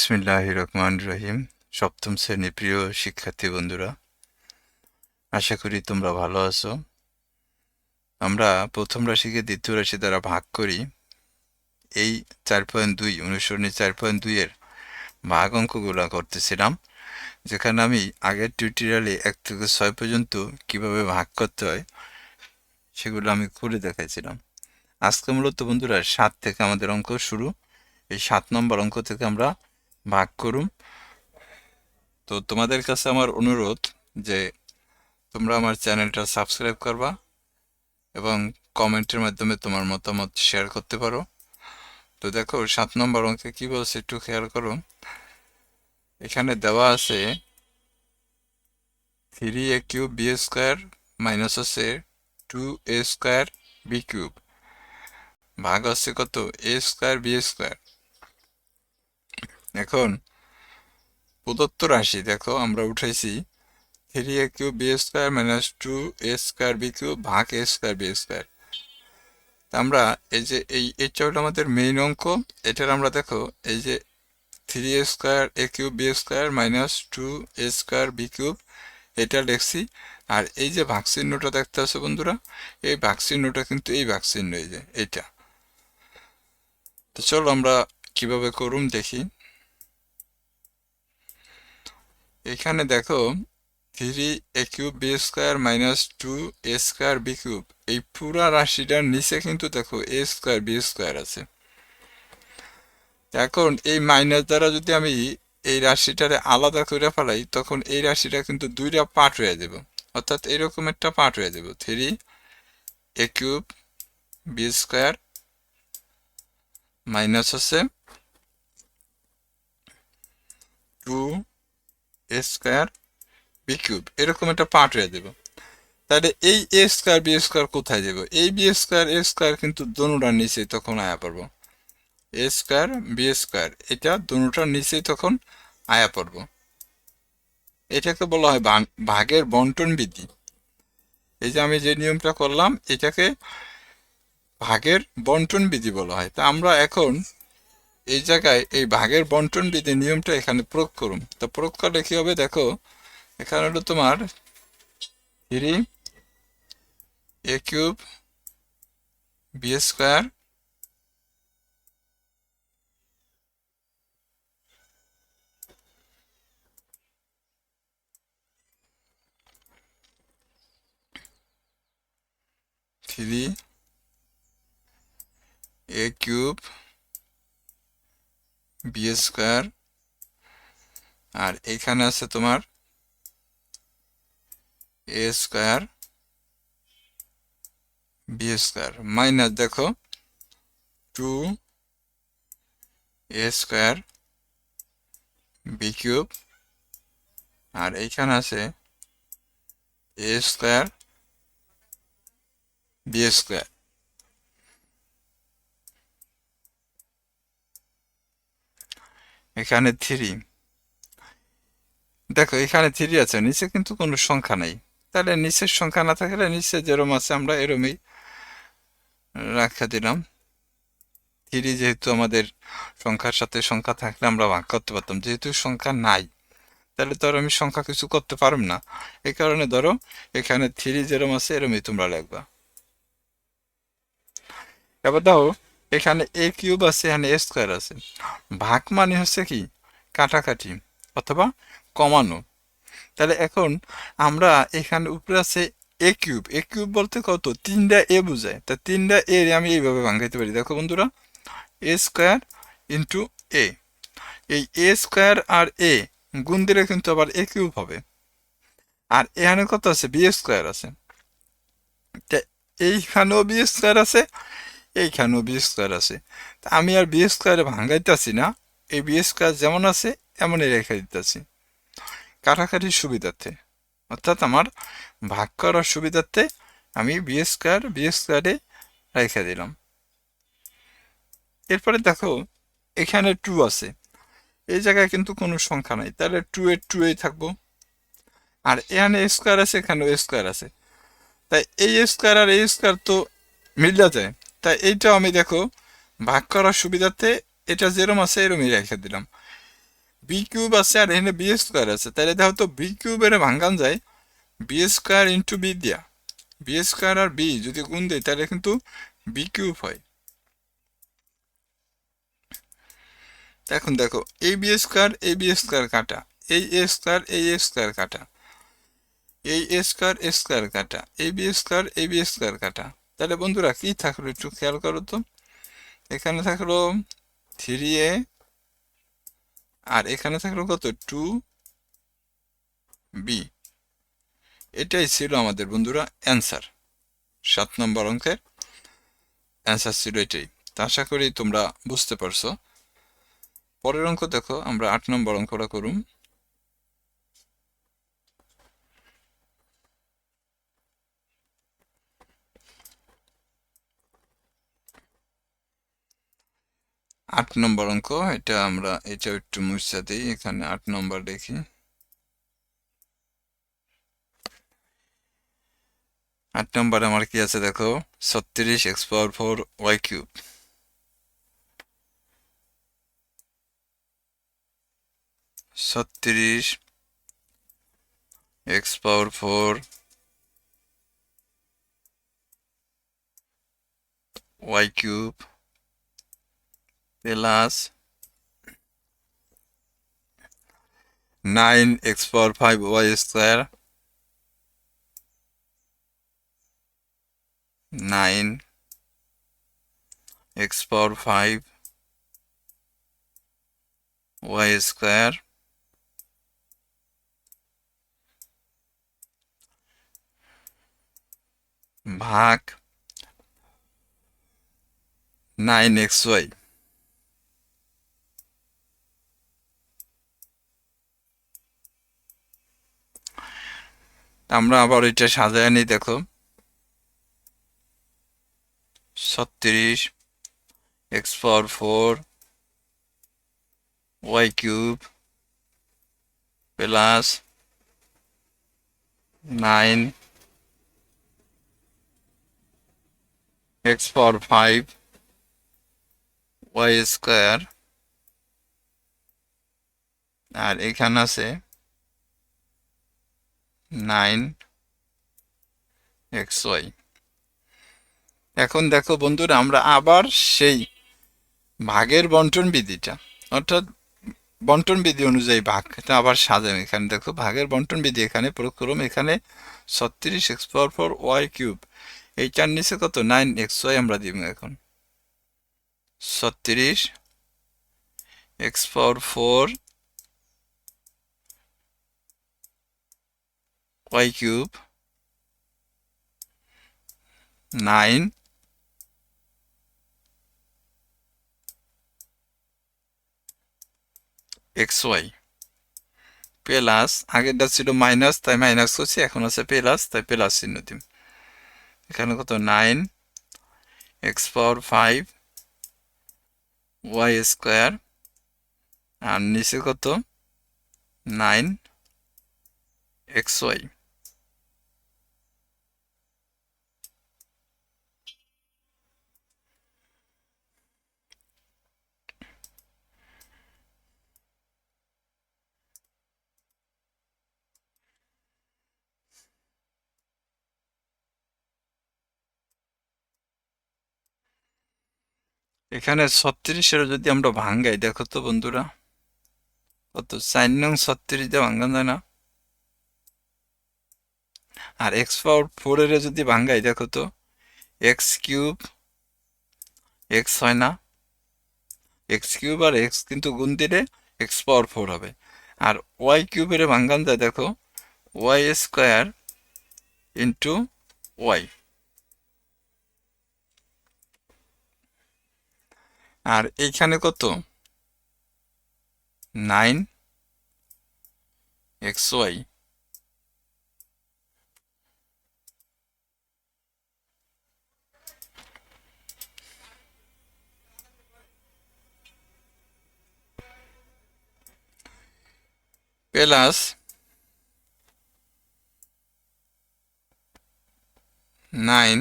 বিসমিল্লাহ রহমান রহিম। সপ্তম শ্রেণি প্রিয় শিক্ষার্থী বন্ধুরা, আশা করি তোমরা ভালো আছো। আমরা প্রথম রাশিকে দ্বিতীয় রাশি দ্বারা ভাগ করি। এই চার পয়েন্ট দুই, অনুসরণী চার পয়েন্ট দুইয়ের ভাগ অঙ্কগুলো করতেছিলাম, যেখানে আমি আগের টিউটোরিয়ালে এক থেকে ছয় পর্যন্ত কীভাবে ভাগ করতে হয় সেগুলো আমি করে দেখাইছিলাম। আজকে মূলত বন্ধুরা সাত থেকে আমাদের অঙ্ক শুরু। এই সাত নম্বর অঙ্ক থেকে আমরা ভাগ করুম তো তোমাদের কাছে আমার অনুরোধ যে তোমরা আমার চ্যানেলটা সাবস্ক্রাইব করবা এবং কমেন্টের মাধ্যমে তোমার মতামত শেয়ার করতে পারো। তো দেখো, সাত নম্বর অঙ্কে কি বলছে একটু খেয়াল করো। এখানে দেওয়া আছে three a cube b square minus আছে two a square b cube ভাগ আছে কত? এ স্কোয়ার বি স্কোয়ার এখন প্রদত্ত রাশি দেখো আমরা উঠাইছি three a cube b square minus two a square b cube ভাগ এ স্কোয়ার বি স্কোয়ার আমরা এই যে এই এটা আমাদের মেইন অঙ্ক, এটার আমরা দেখো এই যে three a square a cube b square minus two a square b cube এটা লিখছি। আর এই যে ভাগ চিহ্নটা দেখতে আছে বন্ধুরা, এই ভাগ চিহ্নটা কিন্তু এই ভাগ চিহ্ন এই যে, এইটা। তো চলো আমরা কীভাবে করুম দেখি। এখানে দেখো three a cube b square minus two a square b cube এই পুরা রাশিটার নিচে কিন্তু দেখো এ স্কোয়ার বি স্কোয়ার আছে। এখন এই মাইনাস দ্বারা যদি আমি এই রাশিটারে আলাদা করে ফেলাই, তখন এই রাশিটা কিন্তু দুইটা পার্ট হয়ে যাব। অর্থাৎ এরকম একটা পার্ট হয়ে যাব। Three a cube b square minus হচ্ছে two a square b cube এরকম একটা পার্ট হয়ে দেব। তাহলে এই এ স্কোয়ার বি স্কোয়ার কোথায় যাব এই বি স্কোয়ার এ স্কোয়ার কিন্তু দনুটার নিচে তখন আয়া পড়ব। এ স্কোয়ার বি স্কোয়ার এটা দনুটার নিচেই তখন আয়া পড়ব। এটাকে বলা হয় ভাগের বন্টন বিধি এই যে আমি যে নিয়মটা করলাম, এটাকে ভাগের বন্টন বিধি বলা হয়। তা আমরা এখন এই জায়গায়, এই ভাগের বন্টন বিধি নিয়মটা এখানে প্রয়োগ করুন। তো প্রয়োগ করলে কি হবে দেখো, এখানে হলো তোমার three a cube b square three a cube b square আর এখানে আছে তোমার a square b square minus দেখো two a square b cube আর এইখানে আছে এ স্কোয়ার বি স্কোয়ার এখানে থ্রি দেখো, এখানে থ্রি আছে, নিচে কিন্তু কোনো সংখ্যা নেই। তাহলে নিচের সংখ্যা না থাকলে নিচে যেরম আছে আমরা এরমই রাখা দিলাম। থ্রি যেহেতু আমাদের সংখ্যার সাথে সংখ্যা থাকলে আমরা ভাগ করতে পারতাম, যেহেতু সংখ্যা নাই, তাহলে ধরো আমি সংখ্যা কিছু করতে পারব না। এই কারণে ধরো, এখানে থ্রি যেরম আছে এরমই তোমরা লিখবা। এবার দেখো এখানে এ কিউব আছে, এখানে এ স্কোয়ার আছে। ভাগ মানে হচ্ছে কি? কাটাকাটি অথবা কমানো। তাহলে এখন আমরা এখানে উপরে আছে এ কিউব এ কিউব বলতে কত? তিনটা এ বোঝায়। তা তিনটা এ আমি এইভাবে ভাঙাইতে পারি। দেখো বন্ধুরা এ স্কোয়ার ইন্টু এ এই এ স্কোয়ার আর এ গুণ দিলে কিন্তু আবার এ কিউব হবে। আর এখানে কত আছে? বি স্কোয়ার আছে। এইখানেও বি স্কোয়ার আছে এইখানেও বি স্কোয়ার আছে? তা আমি আর বি স্কোয়ারে ভাঙাইতেছি না। এই বি স্কোয়ার যেমন আছে এমনই রেখে দিতেছি। কাটাকাটির সুবিধার্থে। অর্থাৎ আমার ভাগ করার সুবিধার্থে আমি বি স্কোয়ার বি স্কোয়ারে রেখে দিলাম। এরপরে দেখো, এখানে টু আছে। এই জায়গায় কিন্তু কোনো সংখ্যা নাই। তাহলে টু এ টু এই থাকব। আর এখানে স্কোয়ার আছে, এখানেও স্কোয়ার আছে। তাই এই স্কোয়ার আর এই স্কোয়ার তো মিলা যায়। তাই এইটাও আমি দেখো, ভাগ করার সুবিধার্থে এটা যেরম আছে এরমই রেখে দিলাম। বি কিউব আছে আর এখানে বি স্কোয়ার আছে। তাহলে দেখো তো বি কিউবের ভাঙ্গান যায় বি স্কোয়ার ইন্টু বি দিয়া। বি স্কোয়ার আর বি যদি গুণ দেয় তাহলে কিন্তু বি কিউব হয়। এখন দেখো, এই বি স্কোয়ার এই বি স্কোয়ার কাটা। এই এ স্কোয়ার এই এ স্কোয়ার কাটা। এই এ স্কোয়ার এ স্কোয়ার কাটা। এই বি স্কোয়ার এই বি স্কোয়ার কাটা। তাহলে বন্ধুরা কি থাকল একটু খেয়াল করো তো। এখানে থাকল থ্রি এ আর এখানে থাকল কত? টু বি এটাই ছিল আমাদের বন্ধুরা অ্যান্সার সাত নম্বর অঙ্কের অ্যান্সার ছিল এটাই। তা আশা করি তোমরা বুঝতে পারছ। পরের অঙ্ক দেখো, আমরা আট নম্বর অঙ্কটা করুম আট নম্বর অঙ্ক, এটা আমরা এটা একটু মুছা দিই, এখানে আট নম্বর দেখি। আট নম্বরে আমার কি আছে দেখো? ছত্রিশ x power four y cube. ছত্রিশ x power four y cube. the last 9 x power 5 y square 9 x power 5 y square back 9xy আমরা আবার এটা সাজায় নিই, দেখো। ছত্রিশ, x power four, y cube, plus nine, x power five, y square. আর এখানে আছে নাইন এক্স এখন দেখো বন্ধুরা, আমরা আবার সেই ভাগের বন্টন বিধিটা, অর্থাৎ বন্টন বিধি অনুযায়ী ভাগটা আবার সাজাম এখানে দেখো, ভাগের বন্টন বিধি এখানে প্রয়োগ করুম এখানে ছত্রিশ x power four y cube. এইটার নিচে কত? নাইন এক্স ওয়াই আমরা দিব এখন। ছত্রিশ x power four cube nine x y plus আগেরটা ছিল মাইনাস তাই মাইনাস করছি, এখন আছে প্লাস তাই প্লাস চিহ্ন দিম। এখানে কত? Nine x power five y square আর নিচে কত? নাইন এক্স ওয়াই এখানে ছত্রিশের যদি আমরা ভাঙ্গাই, দেখো তো বন্ধুরা, কত চার নং ছত্রিশ দিয়ে ভাঙ্গান যায় না? আর এক্স পাওয়ার ফোরের যদি ভাঙ্গাই, দেখো তো এক্স কিউব এক্স হয় না এক্স কিউব আর এক্স কিন্তু গুণ দিলে এক্স পাওয়ার ফোর হবে। আর ওয়াই কিউবের ভাঙ্গান যায়, দেখো ওয়াই স্কোয়ার ইন্টু ওয়াই আর এইখানে কত? Nine x y. Plus nine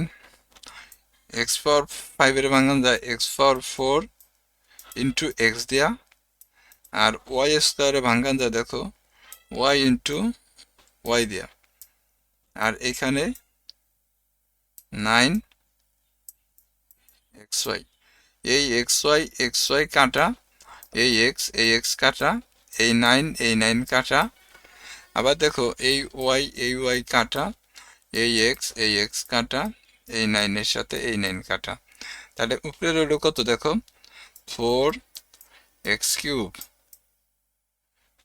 x power ফাইভের ভাঙান যায় x power four into x দেয়া আর ওয়াই স্কোয়ারে ভাঙ্গান যায় দেখো ওয়াই ইন্টু ওয়াই দিয়া আর এখানে নাইন এক্স ওয়াই এই এক্স ওয়াই এক্স ওয়াই কাটা, এই এক্স এই এক্স কাটা, এই নাইন এই নাইন কাটা। আবার দেখো, এই ওয়াই এই ওয়াই কাটা, এই এক্স এই এক্স কাটা, এই নাইনের সাথে এই নাইন কাটা। তাহলে উপরে রইল কত দেখো? ফোর এক্স কিউব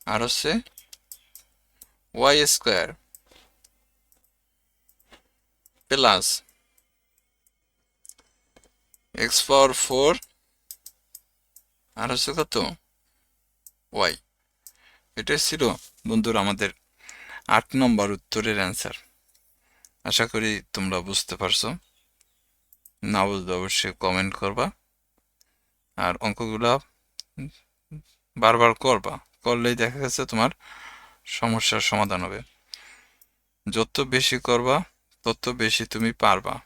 আর হচ্ছে y square plus x power four আর হচ্ছে কত? ওয়াই এটাই ছিল বন্ধুরা আমাদের আট নম্বর উত্তরের অ্যান্সার আশা করি তোমরা বুঝতে পারছ। না বুঝলে অবশ্যই কমেন্ট করবা। আর অঙ্কগুলা বারবার করবা, করলেই দেখা গেছে তোমার সমস্যার সমাধান হবে। যত বেশি করবা, তত বেশি তুমি পারবা।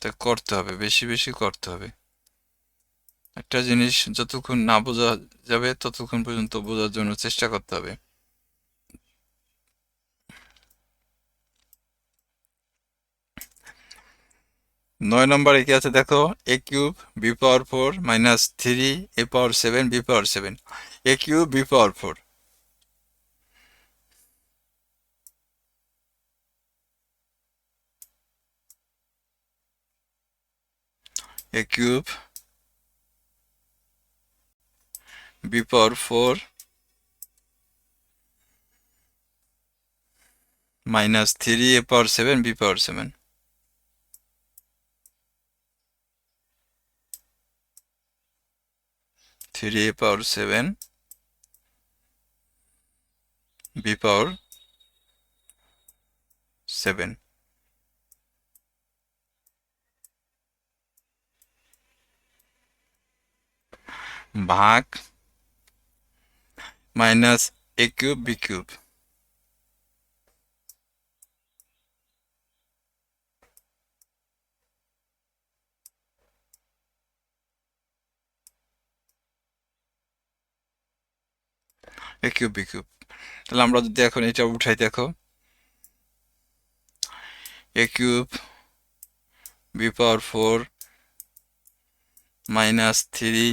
তা করতে হবে, বেশি বেশি করতে হবে। একটা জিনিস যতক্ষণ না বোঝা যাবে, ততক্ষণ পর্যন্ত বোঝার জন্য চেষ্টা করতে হবে। নয় নম্বরে কি আছে দেখো? A cube b power four minus three a power seven b power seven a cube b power four a cube b power 4 minus 3 a power 7 b power 7 3 a power 7 b power 7 ভাগ minus a cube b cube. A cube b cube তাহলে আমরা যদি এখন এটা উঠাই, দেখো। A cube b power four minus three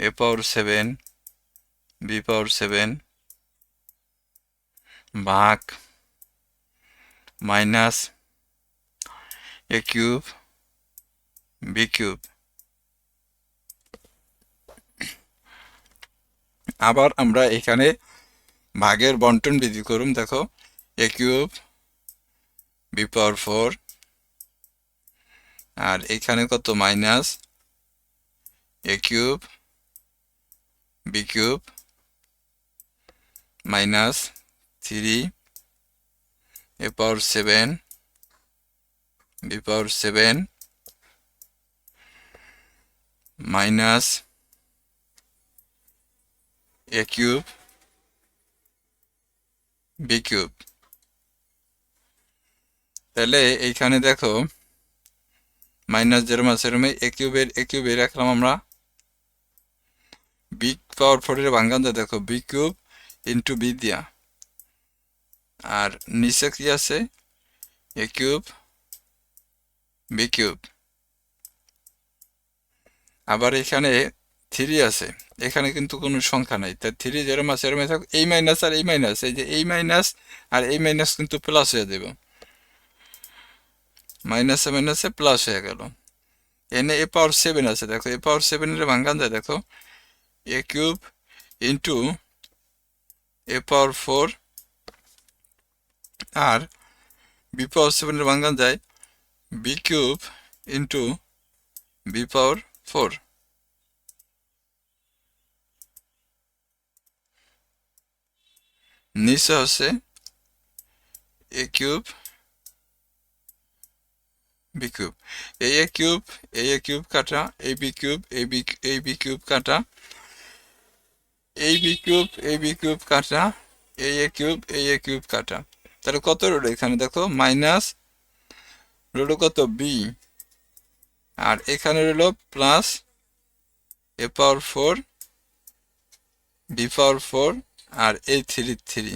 a power seven b power seven ভাগ minus a cube b cube আবার আমরা এখানে ভাগের বন্টন বিধি করুন, দেখো a cube b power four আর এখানে কত minus a cube b cube minus three a power seven b power seven minus a cube b cube তাহলে এইখানে দেখো মাইনাস যেরম আছে এরমে এ কিউবের এ কিউবে রাখলাম আমরা। বি পাওয়ার ফোরের ভাঙ্গানটা দেখো বি কিউব ইন্টু বি দিয়া। আর নিচে কি আছে? এ কিউব বি কিউব আবার এখানে থ্রি আছে। এখানে কিন্তু কোনো সংখ্যা নাই। তা থ্রি যেরম আছে এরম থাক এই মাইনাস আর এই মাইনাস এই যে এই মাইনাস আর এই মাইনাস কিন্তু প্লাস হয়ে দেব মাইনাসে মাইনাসে প্লাস হয়ে গেল। এনে এ পাওয়ার সেভেন আছে, দেখো। এ পাওয়ার সেভেনের ভাঙ্গান যায় দেখো। A cube into a power four R B power সেভেনের ভাঙ্গান যায় b cube into b power four নিচে হচ্ছে এ কিউব বি কিউব এই এ কিউব এই এ কিউব কাটা, এই বি কিউব এই বি এই বি কিউব কাটা, এই বি কিউব এই বি কিউব কাটা, এই এ কিউব এই এ কিউব কাটা। তাহলে কত রোড এখানে দেখো? মাইনাস রোড কত? বি আর এখানে রইল plus a power four b power four R a three three,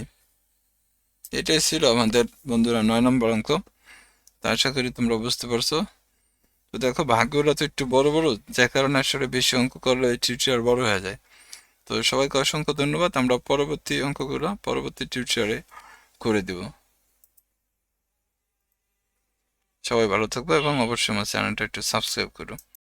এটাই ছিল আমাদের বন্ধুরা নয় নম্বর অঙ্ক। তো আশা করি তোমরা বুঝতে পারছ, তো দেখো ভাগ্যগুলো তো একটু বড় বড় যে কারণে আসলে বেশি অঙ্ক করলে এই টিউটার বড় হয়ে যায়। তো সবাইকে অসংখ্য ধন্যবাদ, আমরা পরবর্তী অঙ্কগুলো পরবর্তী টিউটারে করে দেব। সবাই ভালো থাকবে এবং অবশ্যই আমার চ্যানেলটা একটু সাবস্ক্রাইব করো।